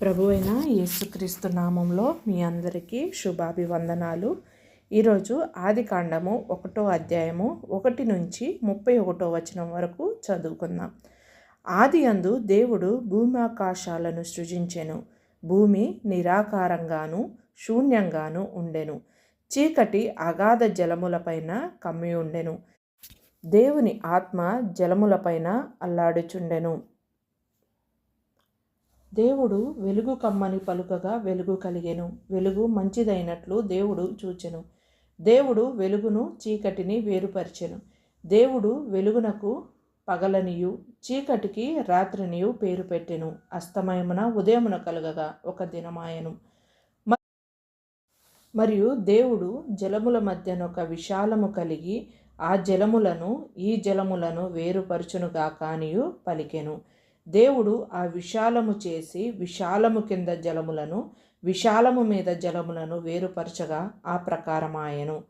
ప్రభు అయిన యేసుక్రీస్తు నామంలో మీ అందరికీ శుభాభివందనాలు. ఈరోజు ఆది కాండము ఒకటో అధ్యాయము ఒకటి నుంచి ముప్పై ఒకటో వచనం వరకు చదువుకుందాం. ఆది అందు దేవుడు భూమి ఆకాశాలను సృజించెను. భూమి నిరాకారంగాను శూన్యంగాను ఉండెను. చీకటి అగాధ జలములపైన కమ్మి ఉండెను దేవుని ఆత్మ జలములపైన అల్లాడుచుండెను. దేవుడు వెలుగు కమ్మని పలుకగా వెలుగు కలిగెను. వెలుగు మంచిదైనట్లు దేవుడు చూచెను. దేవుడు వెలుగును చీకటిని వేరుపరిచెను. దేవుడు వెలుగునకు పగలనియు చీకటికి రాత్రినియు పేరు పెట్టెను. అస్తమయమున ఉదయమున కలుగగా ఒక దినమాయను. మరియు దేవుడు జలముల మధ్యనొక విశాలము కలిగి ఆ జలములను ఈ జలములను వేరుపరుచునుగా కానియు పలికెను. దేవుడు ఆ విశాలము చేసి విశాలము కింద జలములను విశాలము మీద జలములను వేరుపరచగా ఆ ప్రకారమాయెను.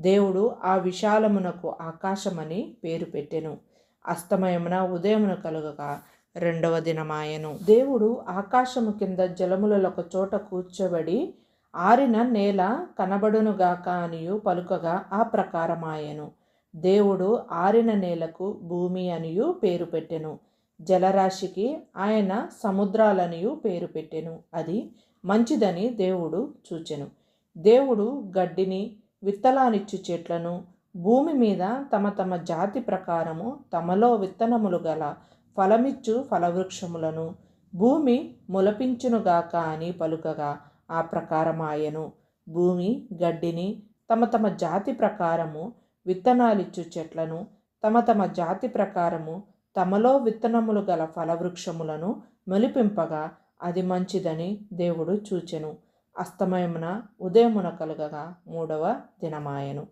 దేవుడు ఆ విశాలమునకు ఆకాశమని పేరు పెట్టెను. అస్తమయమున ఉదయమున కలుగగా రెండవ దినమాయెను. దేవుడు ఆకాశము కింద జలములలో ఒక చోట కూర్చోబడి ఆరిన నేల కనబడునుగాక అనియు పలుకగా ఆ ప్రకారమాయెను. దేవుడు ఆరిన నేలకు భూమి అనియు పేరు పెట్టెను. జలరాశికి ఆయన సముద్రాలనియు పేరు పెట్టెను. అది మంచిదని దేవుడు చూచెను. దేవుడు గడ్డిని విత్తలానిచ్చు చెట్లను భూమి మీద తమ తమ జాతి ప్రకారము తమలో విత్తనములు గల ఫలమిచ్చు ఫలవృక్షములను భూమి ములపించునుగాక అని పలుకగా ఆ ప్రకారమాయెను. భూమి గడ్డిని తమ తమ జాతి ప్రకారము విత్తనాలిచ్చు చెట్లను తమ తమ జాతి ప్రకారము తమలో విత్తనములు గల ఫలవృక్షములను మొలిపింపగా అది మంచిదని దేవుడు చూచెను. అస్తమయమున ఉదయమున కలుగగా మూడవ దినమాయను.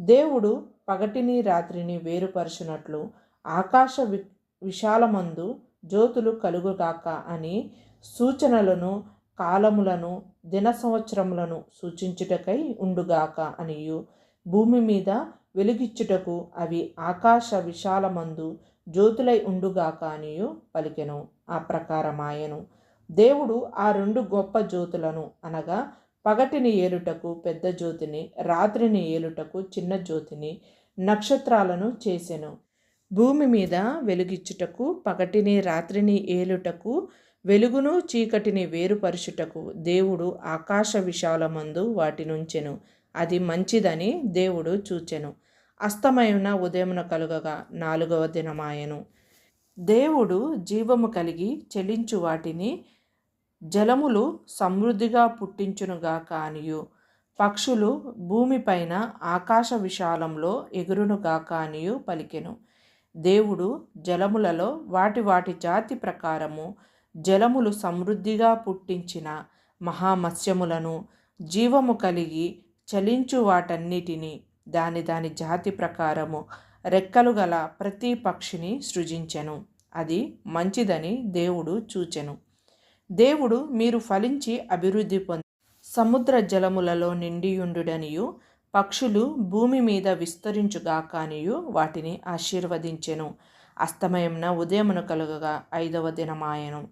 దేవుడు పగటిని రాత్రిని వేరుపరచునట్లు ఆకాశ వి విశాలమందు జ్యోతులు కలుగుగాక అని సూచనలను కాలములను దిన సంవత్సరములను సూచించుటకై ఉండుగాక అనియు. భూమి మీద వెలిగిచ్చుటకు అవి ఆకాశ విశాలమందు జ్యోతులై ఉండుగాక అనియు పలికెను. ఆ ప్రకారమాయను. దేవుడు ఆ రెండు గొప్ప జ్యోతులను అనగా పగటిని ఏలుటకు పెద్ద జ్యోతిని రాత్రిని ఏలుటకు చిన్న జ్యోతిని నక్షత్రాలను చేసెను. భూమి మీద వెలుగిచ్చుటకు పగటిని రాత్రిని ఏలుటకు వెలుగును చీకటిని వేరుపరుచుటకు దేవుడు ఆకాశ విశాలమందు వాటినుంచెను. అది మంచిదని దేవుడు చూచెను. అస్తమయమున ఉదయమున కలుగగా నాలుగవ దినమాయను. దేవుడు జీవము కలిగి చెలించు వాటిని జలములు సమృద్ధిగా పుట్టించునుగాక అనియు. పక్షులు భూమిపైన ఆకాశ విశాలంలో ఎగురునుగాక అనియు పలికెను. దేవుడు జలములలో వాటి వాటి జాతి ప్రకారము జలములు సమృద్ధిగా పుట్టించిన మహామత్స్యములను జీవము కలిగి చలించు వాటన్నిటిని దాని దాని జాతి ప్రకారము రెక్కలు గల ప్రతి పక్షిని సృజించెను. అది మంచిదని దేవుడు చూచెను. దేవుడు మీరు ఫలించి అభివృద్ధి పొంది సముద్ర జలములలో నిండియుండుడనియు పక్షులు భూమి మీద విస్తరించుగాకానియు వాటిని ఆశీర్వదించెను. అస్తమయంన ఉదయమును కలుగగా ఐదవ దినమాయను.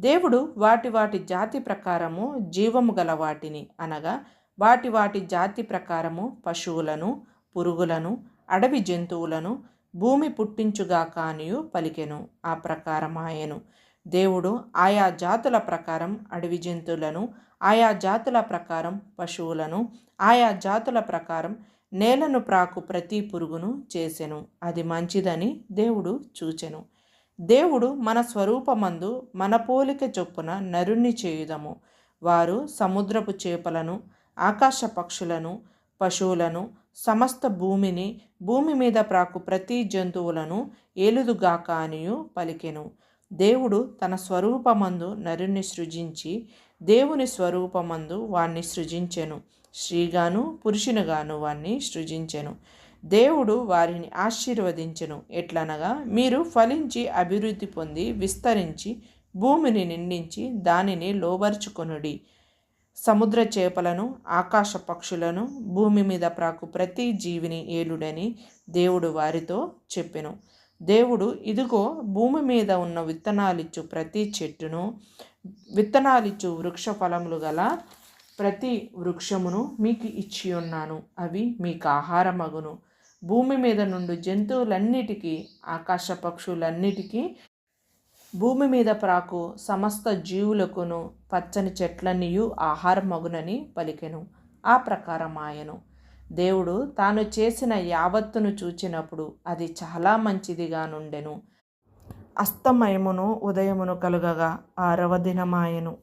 దేవుడు వాటి వాటి జాతి ప్రకారము జీవము గల వాటిని అనగా వాటి వాటి జాతి ప్రకారము పశువులను పురుగులను అడవి జంతువులను భూమి పుట్టించుగా అనియు పలికెను ఆ ప్రకారమాయెను. దేవుడు ఆయా జాతుల ప్రకారం అడవి జంతువులను ఆయా జాతుల ప్రకారం పశువులను ఆయా జాతుల ప్రకారం నేలను ప్రాకు ప్రతి పురుగును చేసెను. అది మంచిదని దేవుడు చూచెను. దేవుడు మన స్వరూపమందు మన పోలిక చొప్పున నరుణ్ణి చేయుదము. వారు సముద్రపు చేపలను ఆకాశ పక్షులను పశువులను సమస్త భూమిని భూమి మీద ప్రాకు ప్రతి జంతువులను ఏలుదుగాక అనియు పలికెను. దేవుడు తన స్వరూపమందు నరుణ్ణి సృజించి దేవుని స్వరూపమందు వాణ్ణి సృజించెను. స్త్రీగాను పురుషునిగాను వాణ్ణి సృజించెను. దేవుడు వారిని ఆశీర్వదించెను. ఎట్లనగా మీరు ఫలించి అభివృద్ధి పొంది విస్తరించి భూమిని నిండించి దానిని లోబర్చుకొనుడి. సముద్ర చేపలను ఆకాశ పక్షులను భూమి మీద ప్రాకు ప్రతి జీవిని ఏలుడని దేవుడు వారితో చెప్పెను. దేవుడు ఇదిగో భూమి మీద ఉన్న విత్తనాలిచ్చు ప్రతి చెట్టును విత్తనాలిచ్చు వృక్ష ఫలములు గల ప్రతి వృక్షమును మీకు ఇచ్చి ఉన్నాను. అవి మీకు ఆహారమగును. భూమి మీద నుండి జంతువులన్నిటికీ ఆకాశ పక్షులన్నిటికీ భూమి మీద ప్రాకు సమస్త జీవులకును పచ్చని చెట్లన్నీయు ఆహారమగునని పలికెను. ఆ ప్రకారం ఆయను. దేవుడు తాను చేసిన యావత్తును చూచినప్పుడు అది చాలా మంచిదిగా నుండెను. అస్తమయమును ఉదయమును కలుగగా ఆరవ దినమాయను.